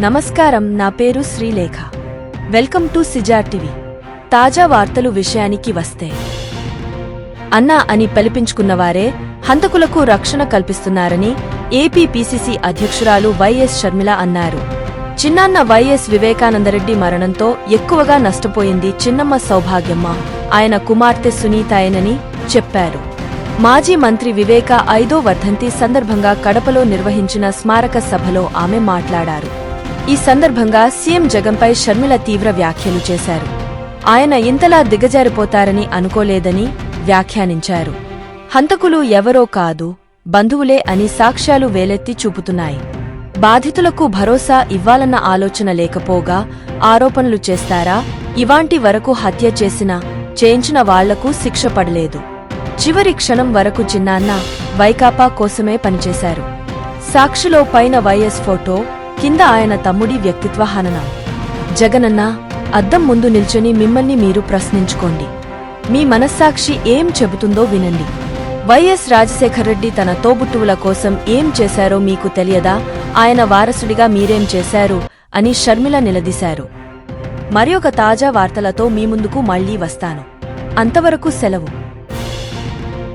నమస్కారం నా పేరు శ్రీలేఖ. Welcome to సిజార్ TV. తాజా వార్తలు విషయానికి వస్తే. అన్నా అని పిలిపించుకున్నవారే హంతకులకు రక్షణ కల్పిస్తున్నారని ఏపీ పీసీసీ అధ్యక్షురాలు వైఎస్ షర్మిల అన్నారు. చిన్నాన్న వైఎస్ వివేకానందరెడ్డి మరణంతో ఎక్కువగా నష్టపోయింది చిన్నమ్మ సౌభాగ్యమ్మ. ఆయన కుమార్తె సునీతాయనని చెప్పారు. మాజీ మంత్రి వివేక ఐదో వర్ధంతి సందర్భంగా కడపలో నిర్వహించిన స్మారక సభలో ఆమె మాట్లాడారు. ఈ సందర్భంగా సీఎం జగన్పై షర్మిల తీవ్ర వ్యాఖ్యలు చేశారు. ఆయన ఇంతలా దిగజారిపోతారని అనుకోలేదని వ్యాఖ్యానించారు. హంతకులు ఎవరో కాదు బంధువులే అని సాక్ష్యాలు వేలెత్తి చూపుతున్నాయి. బాధితులకు భరోసా ఇవ్వాలన్న ఆలోచన లేకపోగా ఆరోపణలు చేస్తారా? ఇవాంటి వరకు హత్య చేసిన చేయించిన వాళ్ళకు శిక్ష పడలేదు. చివరి క్షణం వరకు చిన్నాన్న వైకాపా కోసమే పనిచేశారు. సాక్షిలో పైన వైఎస్ ఫోటో కింద ఆయన తమ్ముడి వ్యక్తిత్వ హననం. జగనన్న అద్దం ముందు నిల్చొని మిమ్మల్ని మీరు ప్రశ్నించుకోండి. మీ మనస్సాక్షి ఏం చెబుతుందో వినండి. వైఎస్ రాజశేఖరరెడ్డి తన తోబుట్టువుల కోసం ఏం చేశారో మీకు తెలియదా? ఆయన వారసుడిగా మీరేం చేశారు? అని షర్మిల నిలదీశారు. మరి ఒక తాజా వార్తలతో మీ ముందుకు మళ్ళీ వస్తాను. అంతవరకు సెలవు.